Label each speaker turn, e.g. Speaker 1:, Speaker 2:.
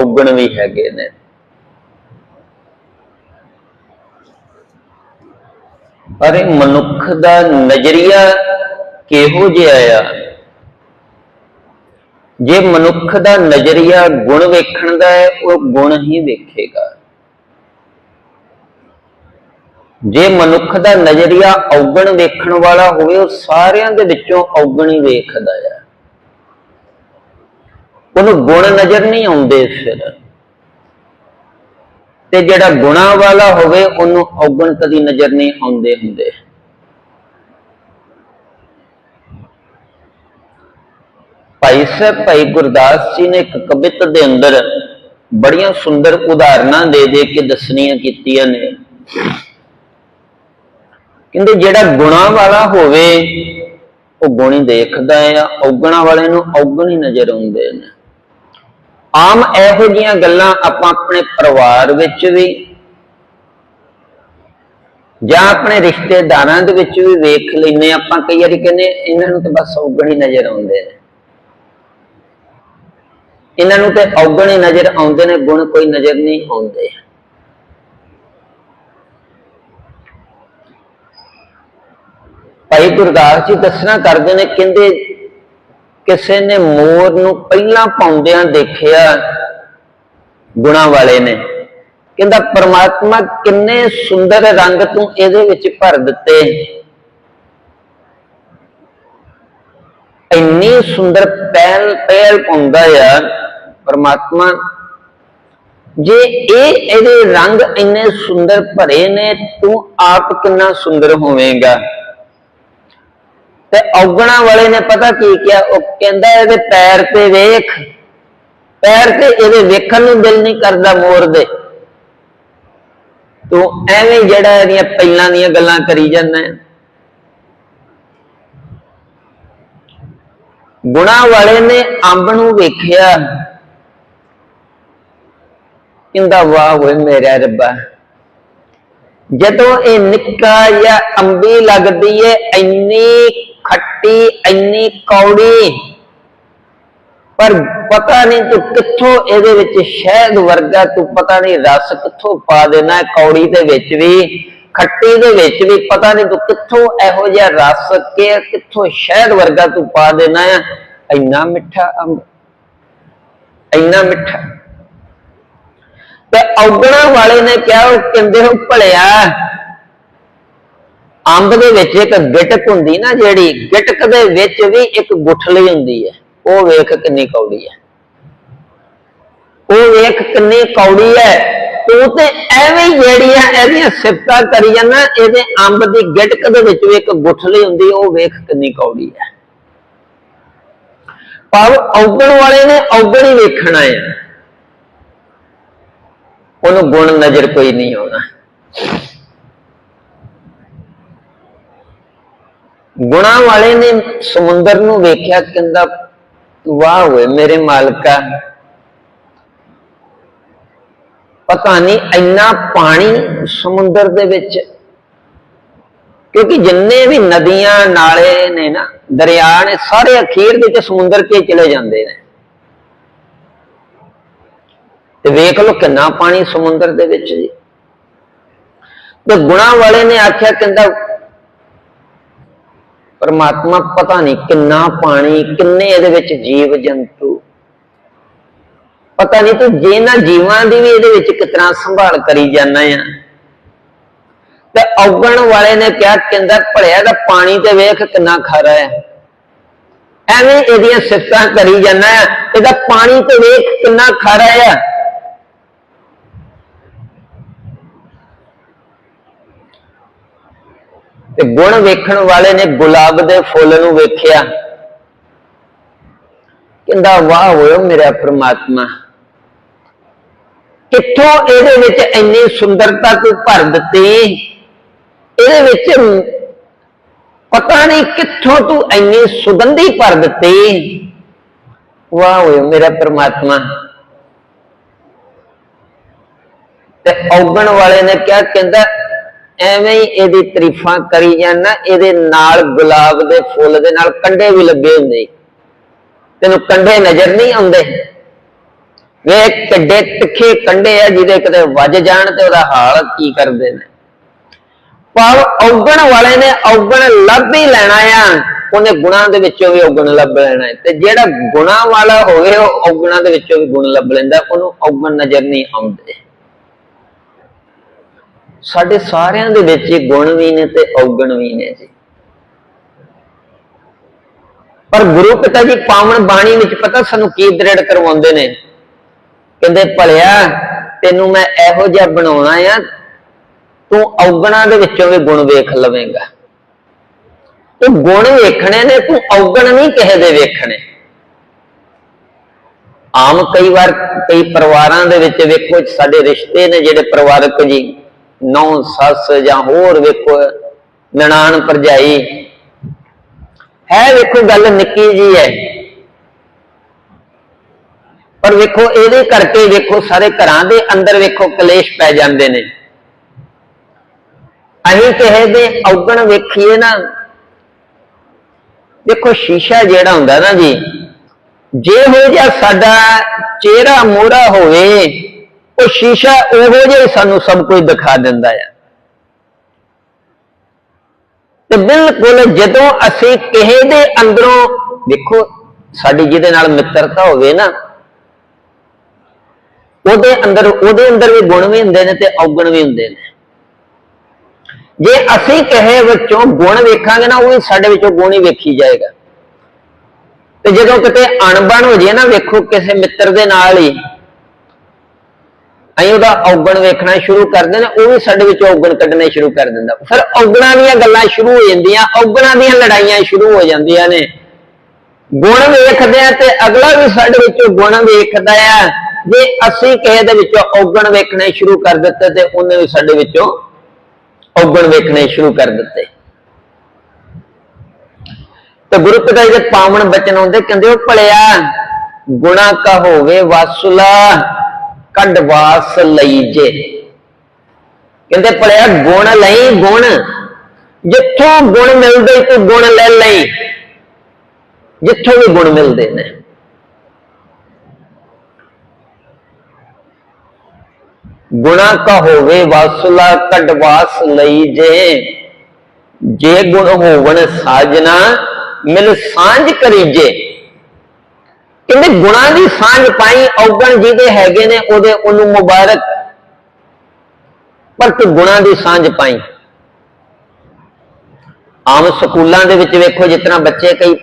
Speaker 1: ਔਗਣ ਵੀ ਹੈਗੇ ਨੇ। ਪਰ ਮਨੁੱਖ ਦਾ ਨਜ਼ਰੀਆ ਕਿਹੋ ਜਿਹਾ ਆ? ਜੇ ਮਨੁੱਖ ਦਾ ਨਜ਼ਰੀਆ ਗੁਣ ਵੇਖਣ ਦਾ ਹੈ, ਉਹ ਗੁਣ ਹੀ ਵੇਖੇਗਾ। ਜੇ ਮਨੁੱਖ ਦਾ ਨਜ਼ਰੀਆ ਔਗਣ ਵੇਖਣ ਵਾਲਾ ਹੋਵੇ, ਉਹ ਸਾਰਿਆਂ ਦੇ ਵਿੱਚੋਂ ਔਗਣ ਹੀ ਵੇਖਦਾ ਹੈ ਉਹਨੂੰ ਗੁਣ ਨਜ਼ਰ ਨਹੀਂ ਆਉਂਦੇ ਫਿਰ। ਤੇ ਜਿਹੜਾ ਗੁਣਾ ਵਾਲਾ ਹੋਵੇ, ਉਹਨੂੰ ਔਗਣ ਕਦੀ ਨਜ਼ਰ ਨਹੀਂ ਆਉਂਦੇ ਹੁੰਦੇ। ਭਾਈ ਸਾਹਿਬ, ਭਾਈ ਗੁਰਦਾਸ ਜੀ ਨੇ ਇੱਕ ਕਵਿਤ ਦੇ ਅੰਦਰ ਬੜੀਆਂ ਸੁੰਦਰ ਉਦਾਹਰਨਾਂ ਦੇ ਦੇ ਕੇ ਦੱਸਣੀਆਂ ਕੀਤੀਆਂ ਨੇ। ਕਹਿੰਦੇ, ਜਿਹੜਾ ਗੁਣਾ ਵਾਲਾ ਹੋਵੇ, ਉਹ ਗੁਣ ਹੀ ਦੇਖਦਾ ਆ, ਔਗਣਾ ਵਾਲੇ ਨੂੰ ਔਗਣ ਹੀ ਨਜ਼ਰ ਆਉਂਦੇ ਨੇ। ਆਮ ਇਹੋ ਜੀਆਂ ਗੱਲਾਂ ਆਪਾਂ ਆਪਣੇ ਪਰਿਵਾਰ ਵਿੱਚ ਵੀ ਜਾਂ ਆਪਣੇ ਰਿਸ਼ਤੇਦਾਰਾਂ ਦੇ ਵਿੱਚ ਵੀ ਵੇਖ ਲੈਨੇ ਆਪਾਂ ਕਈ ਵਾਰੀ ਕਹਿੰਦੇ ਇਹਨਾਂ ਨੂੰ ਤਾਂ ਬਸ ਔਗਣ ਹੀ ਨਜ਼ਰ ਆਉਂਦੇ ਨੇ। ਇਹਨਾਂ ਨੂੰ ਤੇ ਔਗਣ ਹੀ ਨਜ਼ਰ ਆਉਂਦੇ ਨੇ, ਗੁਣ ਕੋਈ ਨਜ਼ਰ ਨਹੀਂ ਆਉਂਦੇ। ਭਾਈ ਗੁਰਦਾਸ ਜੀ ਦੱਸਣਾ ਕਰਦੇ ਨੇ, ਕਹਿੰਦੇ ਕਿਸੇ ਨੇ ਮੋਰ ਨੂੰ ਪਹਿਲਾਂ ਪਾਉਂਦਿਆਂ ਦੇਖਿਆ ਗੁਣਾ ਵਾਲੇ ਨੇ। ਕਹਿੰਦਾ, ਪਰਮਾਤਮਾ ਕਿੰਨੇ ਸੁੰਦਰ ਰੰਗ ਤੂੰ ਇਹਦੇ ਵਿੱਚ ਭਰ ਦਿੱਤੇ। ਇੰਨੀ ਸੁੰਦਰ ਪਹਿਲ ਪਹਿਲ ਪਾਉਂਦਾ ਆ ਪਰਮਾਤਮਾ। ਜੇ ਇਹ ਇਹਦੇ ਰੰਗ ਇੰਨੇ ਸੁੰਦਰ ਭਰੇ ਨੇ, ਤੂੰ ਆਪ ਕਿੰਨਾ ਸੁੰਦਰ ਹੋਵੇਂਗਾ? ਤੇ ਔਗਣਾ ਵਾਲੇ ਨੇ ਪਤਾ ਕੀ ਕਿਹਾ? ਉਹ ਕਹਿੰਦਾ ਇਹਦੇ ਪੈਰ ਤੇ ਵੇਖ। ਪੈਰ ਤੇ ਇਹਦੇ ਵੇਖਣ ਨੂੰ ਦਿਲ ਨਹੀਂ ਕਰਦਾ ਮੋਰ ਦੇ। ਤੂੰ ਐਵੇਂ ਜਿਹੜਾ ਇਹਦੀਆਂ ਪਹਿਲਾਂ ਦੀਆਂ ਗੱਲਾਂ ਕਰੀ ਜਾਂਦਾ ਹੈ। ਗੁਣਾ ਵਾਲੇ ਨੇ ਅੰਬ ਨੂੰ ਵੇਖਿਆ। ਕਹਿੰਦਾ, ਵਾਹ ਹੋਏ ਮੇਰਾ ਰੱਬਾ। ਜਦੋਂ ਇਹ ਨਿੱਕਾ ਜਾਂ ਅੰਬੀ ਲੱਗਦੀ ਏ, ਇੰਨੀ ਖੱਟੀ, ਇੰਨੀ ਕੌੜੀ। ਪਰ ਪਤਾ ਨਹੀਂ ਤੂੰ ਕਿੱਥੋਂ ਇਹਦੇ ਵਿੱਚ ਸ਼ਹਿਦ ਵਰਗਾ, ਤੂੰ ਪਤਾ ਨਹੀਂ ਰਸ ਕਿੱਥੋਂ ਪਾ ਦੇਣਾ ਕੌੜੀ ਦੇ ਵਿੱਚ ਵੀ, ਖੱਟੀ ਦੇ ਵਿੱਚ ਵੀ, ਪਤਾ ਨਹੀਂ ਤੂੰ ਕਿੱਥੋਂ ਇਹੋ ਜਿਹਾ ਰਸ ਕੇ ਕਿੱਥੋਂ ਸ਼ਹਿਦ ਵਰਗਾ ਤੂੰ ਪਾ ਦੇਣਾ ਹੈ। ਇੰਨਾ ਮਿੱਠਾ ਅੰਬ, ਇੰਨਾ ਮਿੱਠਾ। ਤੇ ਔਗਣਾ ਵਾਲੇ ਨੇ ਕਿਹਾ, ਉਹ ਕਹਿੰਦੇ ਹੋ ਭਲਿਆ ਅੰਬ ਦੇ ਵਿੱਚ ਇੱਕ ਗਿਟਕ ਹੁੰਦੀ ਨਾ ਜਿਹੜੀ, ਗਿਟਕ ਦੇ ਵਿੱਚ ਵੀ ਇੱਕ ਗੁਠਲੀ ਹੁੰਦੀ ਹੈ। ਉਹ ਵੇਖ ਕਿੰਨੀ ਕੌੜੀ ਹੈ। ਉਹ ਵੇਖ ਕਿੰਨੀ ਕੌੜੀ ਹੈ। ਤੂੰ ਤੇ ਐਵੇਂ ਜਿਹੜੀਆਂ ਇਹਦੀਆਂ ਸਿਫਤਾਂ ਕਰੀ ਜਾਂਦਾ, ਇਹਦੇ ਅੰਬ ਦੀ ਗਿਟਕ ਦੇ ਵਿੱਚ ਵੀ ਇੱਕ ਗੁਠਲੀ ਹੁੰਦੀ, ਉਹ ਵੇਖ ਕਿੰਨੀ ਕੌੜੀ ਹੈ। ਪਰ ਔਗਣ ਵਾਲੇ ਨੇ ਔਗਣ ਹੀ ਵੇਖਣਾ ਹੈ। ਉਹਨੂੰ ਗੁਣ ਨਜ਼ਰ ਕੋਈ ਨਹੀਂ ਆਉਣਾ। ਗੁਣਾ ਵਾਲੇ ਨੇ ਸਮੁੰਦਰ ਨੂੰ ਵੇਖਿਆ, ਕਹਿੰਦਾ, ਵਾਹ ਹੋਏ ਮੇਰੇ ਮਾਲਕਾ ਪਤਾ ਨਹੀਂ ਇੰਨਾ ਪਾਣੀ ਸਮੁੰਦਰ ਦੇ ਵਿੱਚ, ਕਿਉਂਕਿ ਜਿੰਨੇ ਵੀ ਨਦੀਆਂ ਨਾਲੇ ਨੇ ਨਾ, ਦਰਿਆ ਨੇ, ਸਾਰੇ ਅਖੀਰ ਦੇ ਵਿੱਚ ਸਮੁੰਦਰ ਕੇ ਚਲੇ ਜਾਂਦੇ ਨੇ। ਤੇ ਵੇਖ ਲੋ ਕਿੰਨਾ ਪਾਣੀ ਸਮੁੰਦਰ ਦੇ ਵਿੱਚ ਜੀ। ਤੇ ਗੁਣਾ ਵਾਲੇ ਨੇ ਆਖਿਆ, ਕਹਿੰਦਾ ਪਰਮਾਤਮਾ ਪਤਾ ਨਹੀਂ ਕਿੰਨਾ ਪਾਣੀ, ਕਿੰਨੇ ਇਹਦੇ ਵਿੱਚ ਜੀਵ ਜੰਤੂ। ਪਤਾ ਨਹੀਂ ਤੂੰ ਜੇ ਨਾ ਜੀਵਾਂ ਦੀ ਵੀ ਇਹਦੇ ਵਿੱਚ ਕਿਤਨਾ ਸੰਭਾਲ ਕਰੀ ਜਾਂਦਾ ਆ। ਤੇ ਔਗਣ ਵਾਲੇ ਨੇ ਕਿਹਾ, ਕਹਿੰਦਾ ਭੜਿਆ ਦਾ ਪਾਣੀ ਤੇ ਵੇਖ ਕਿੰਨਾ ਖਾਰਾ ਹੈ ਐਵੇਂ ਇਹਦੀਆਂ ਸਿਫਤਾਂ ਕਰੀ ਜਾਂਦਾ ਆ। ਇਹਦਾ ਪਾਣੀ ਤੇ ਵੇਖ ਕਿੰਨਾ ਖਾਰਾ ਹੈ ਤੇ ਗੁਣ ਵੇਖਣ ਵਾਲੇ ਨੇ ਗੁਲਾਬ ਦੇ ਫੁੱਲ ਨੂੰ ਵੇਖਿਆ। ਕਹਿੰਦਾ, ਵਾਹ ਹੋਇਓ ਮੇਰਾ ਪ੍ਰਮਾਤਮਾ। ਕਿੱਥੋਂ ਇਹਦੇ ਵਿੱਚ ਇੰਨੀ ਸੁੰਦਰਤਾ ਤੂੰ ਭਰ ਦਿੱਤੀ? ਇਹਦੇ ਵਿੱਚ ਪਤਾ ਨਹੀਂ ਕਿੱਥੋਂ ਤੂੰ ਇੰਨੀ ਸੁਗੰਧੀ ਭਰ ਦਿੱਤੀ? ਵਾਹ ਹੋਇਓ ਮੇਰਾ ਪ੍ਰਮਾਤਮਾ। ਤੇ ਔਗਣ ਵਾਲੇ ਨੇ ਕਿਹਾ, ਕਹਿੰਦਾ ਐਵੇਂ ਹੀ ਇਹਦੀ ਤਾਰੀਫਾਂ ਕਰੀ ਜਾਂਦਾ, ਇਹਦੇ ਨਾਲ ਗੁਲਾਬ ਦੇ ਫੁੱਲ ਦੇ ਨਾਲ ਕੰਡੇ ਵੀ ਲੱਗੇ ਹੁੰਦੇ। ਤੈਨੂੰ ਕੰਡੇ ਨਜ਼ਰ ਨਹੀਂ ਆਉਂਦੇ? ਵੇ ਕਿੱਡੇ ਤਿੱਖੇ ਕੰਡੇ ਆ ਜਿਹਦੇ ਕਿਤੇ ਵੱਜ ਜਾਣ ਤੇ ਉਹਦਾ ਹਾਲ ਕੀ ਕਰਦੇ ਨੇ। ਪਰ ਔਗਣ ਵਾਲੇ ਨੇ ਔਗਣ ਲੱਭ ਹੀ ਲੈਣਾ ਆ। ਉਹਨੇ ਗੁਣਾਂ ਦੇ ਵਿੱਚੋਂ ਵੀ ਔਗਣ ਲੱਭ ਲੈਣਾ। ਤੇ ਜਿਹੜਾ ਗੁਣਾਂ ਵਾਲਾ ਹੋਵੇ, ਉਹ ਔਗਣਾਂ ਦੇ ਵਿੱਚੋਂ ਵੀ ਗੁਣ ਲੱਭ ਲੈਂਦਾ। ਉਹਨੂੰ ਔਗਣ ਨਜ਼ਰ ਨਹੀਂ ਆਉਂਦੇ। ਸਾਡੇ ਸਾਰਿਆਂ ਦੇ ਵਿੱਚ ਹੀ ਗੁਣ ਵੀ ਨੇ ਤੇ ਔਗਣ ਵੀ ਨੇ ਜੀ। ਪਰ ਗੁਰੂ ਪਿਤਾ ਜੀ ਪਾਵਨ ਬਾਣੀ ਵਿੱਚ ਪਤਾ ਸਾਨੂੰ ਕੀ ਦ੍ਰਿੜ ਕਰਵਾਉਂਦੇ ਨੇ? ਕਹਿੰਦੇ, ਭਲਿਆ, ਤੈਨੂੰ ਮੈਂ ਇਹੋ ਜਿਹਾ ਬਣਾਉਣਾ ਆ, ਤੂੰ ਔਗਣਾਂ ਦੇ ਵਿੱਚੋਂ ਵੀ ਗੁਣ ਵੇਖ ਲਵੇਂਗਾ। ਤੂੰ ਗੁਣ ਵੇਖਣੇ ਨੇ, ਤੂੰ ਔਗਣ ਨਹੀਂ ਕਿਸੇ ਦੇ ਵੇਖਣੇ। ਆਮ ਕਈ ਵਾਰ ਕਈ ਪਰਿਵਾਰਾਂ ਦੇ ਵਿੱਚ ਵੇਖੋ, ਸਾਡੇ ਰਿਸ਼ਤੇ ਨੇ ਜਿਹੜੇ ਪਰਿਵਾਰਕ ਜੀ ਨੌ ਸੱਸ ਜਾਂ ਹੋਰ ਵੇਖੋ, ਨਨਾਣ ਭਰਜਾਈ। ਹੈ ਵੇਖੋ ਗੱਲ ਨਿੱਕੀ ਜੀ ਹੈ। ਪਰ ਵੇਖੋ, ਇਹਦੇ ਕਰਕੇ ਵੇਖੋ ਸਾਰੇ ਘਰਾਂ ਦੇ ਅੰਦਰ ਵੇਖੋ ਕਲੇਸ਼ ਪੈ ਜਾਂਦੇ ਨੇ। ਅਸੀਂ ਕਿਸੇ ਦੇ ਔਗਣ ਵੇਖੀਏ ਨਾ। ਦੇਖੋ, ਸ਼ੀਸ਼ਾ ਜਿਹੜਾ ਹੁੰਦਾ ਨਾ ਜੀ, ਜੇ ਹੋ ਜਾ ਸਾਡਾ ਚਿਹਰਾ ਮੋਹਰਾ ਹੋਵੇ ਉਹ ਸ਼ੀਸ਼ਾ ਉਹੋ ਜਿਹਾ ਹੀ ਸਾਨੂੰ ਸਭ ਕੁਝ ਦਿਖਾ ਦਿੰਦਾ ਆ। ਤੇ ਬਿਲਕੁਲ ਜਦੋਂ ਅਸੀਂ ਕਿਸੇ ਦੇ ਅੰਦਰੋਂ, ਦੇਖੋ, ਸਾਡੀ ਜਿਹਦੇ ਨਾਲ ਮਿੱਤਰਤਾ ਹੋਵੇ ਨਾ, ਉਹਦੇ ਅੰਦਰ ਉਹਦੇ ਅੰਦਰ ਵੀ ਗੁਣ ਵੀ ਹੁੰਦੇ ਨੇ ਤੇ ਔਗਣ ਵੀ ਹੁੰਦੇ ਨੇ। ਜੇ ਅਸੀਂ ਕਿਸੇ ਵਿੱਚੋਂ ਗੁਣ ਵੇਖਾਂਗੇ ਨਾ, ਉਹ ਵੀ ਸਾਡੇ ਵਿੱਚੋਂ ਗੁਣ ਹੀ ਵੇਖੀ ਜਾਏਗਾ। ਤੇ ਜਦੋਂ ਕਿਤੇ ਅਣਬਣ ਹੋ ਜੇ ਨਾ, ਵੇਖੋ ਕਿਸੇ ਮਿੱਤਰ ਦੇ ਨਾਲ ਹੀ ਅਸੀਂ ਉਹਦਾ ਔਗਣ ਵੇਖਣਾ ਸ਼ੁਰੂ ਕਰਦੇ ਨੇ ਉਹ ਵੀ ਸਾਡੇ ਵਿੱਚ ਔਗਣ ਕੱਢਣੇ ਸ਼ੁਰੂ ਕਰ ਦਿੰਦਾ। ਫਿਰ ਔਗਣਾਂ ਦੀਆਂ ਗੱਲਾਂ ਸ਼ੁਰੂ ਹੋ ਜਾਂਦੀਆਂ, ਔਗਣਾਂ ਦੀਆਂ ਲੜਾਈਆਂ ਸ਼ੁਰੂ ਹੋ ਜਾਂਦੀਆਂ ਨੇ। ਗੁਣ ਵੇਖਦੇ ਆ ਤੇ ਅਗਲਾ ਵੀ ਸਾਡੇ ਵਿੱਚੋਂ ਗੁਣ ਵੇਖਦਾ ਆ। ਜੇ ਅਸੀਂ ਕਿਸੇ ਦੇ ਵਿੱਚੋਂ ਔਗਣ ਵੇਖਣੇ ਸ਼ੁਰੂ ਕਰ ਦਿੱਤੇ ਤੇ ਉਹਨੇ ਵੀ ਸਾਡੇ ਵਿੱਚੋਂ ਔਗਣ ਵੇਖਣੇ ਸ਼ੁਰੂ ਕਰ ਦਿੱਤੇ। ਤੇ ਗੁਰੂ ਪਿਤਾ ਜੀ ਦੇ ਪਾਵਨ ਬਚਨ ਆਉਂਦੇ, ਕਹਿੰਦੇ, ਉਹ ਭਲਿਆ, ਗੁਣਾ ਕਾ ਹੋਵੇ ਵਾਸੁਲਾ ਕੱਢ ਵਾਸ ਲਈ ਕਹਿੰਦੇ ਭਲਿਆ, ਗੁਣ ਲਈ ਗੁਣ। ਜਿੱਥੋਂ ਗੁਣ ਮਿਲਦੇ ਤੂੰ ਗੁਣ ਲੈ ਲਈ। ਜਿੱਥੋਂ ਵੀ ਗੁਣ ਮਿਲਦੇ ਨੇ। ਗੁਣਾ ਕਾ ਹੋਵੇ ਵਾਸੁਲਾ, ਕੱਢ ਵਾਸ ਲਈ ਜੇ। ਜੇ ਗੁਣ ਹੋਵਣ ਸਾਜਨਾ, ਮਿਲ ਸਾਂਝ ਕਰੀਜੇ ਕਹਿੰਦੇ ਗੁਣਾਂ ਦੀ ਸਾਂਝ ਪਾਈ ਔਗਣ ਜਿਹਦੇ ਹੈਗੇ ਨੇ, ਉਹਦੇ ਉਹਨੂੰ ਮੁਬਾਰਕ। ਪਰ ਤੂੰ ਗੁਣਾਂ ਦੀ ਸਾਂਝ ਪਾਈ। ਆਮ ਸਕੂਲਾਂ ਦੇ ਵਿੱਚ ਵੇਖੋ ਜਿਤਨਾ ਬੱਚੇ ਕਈ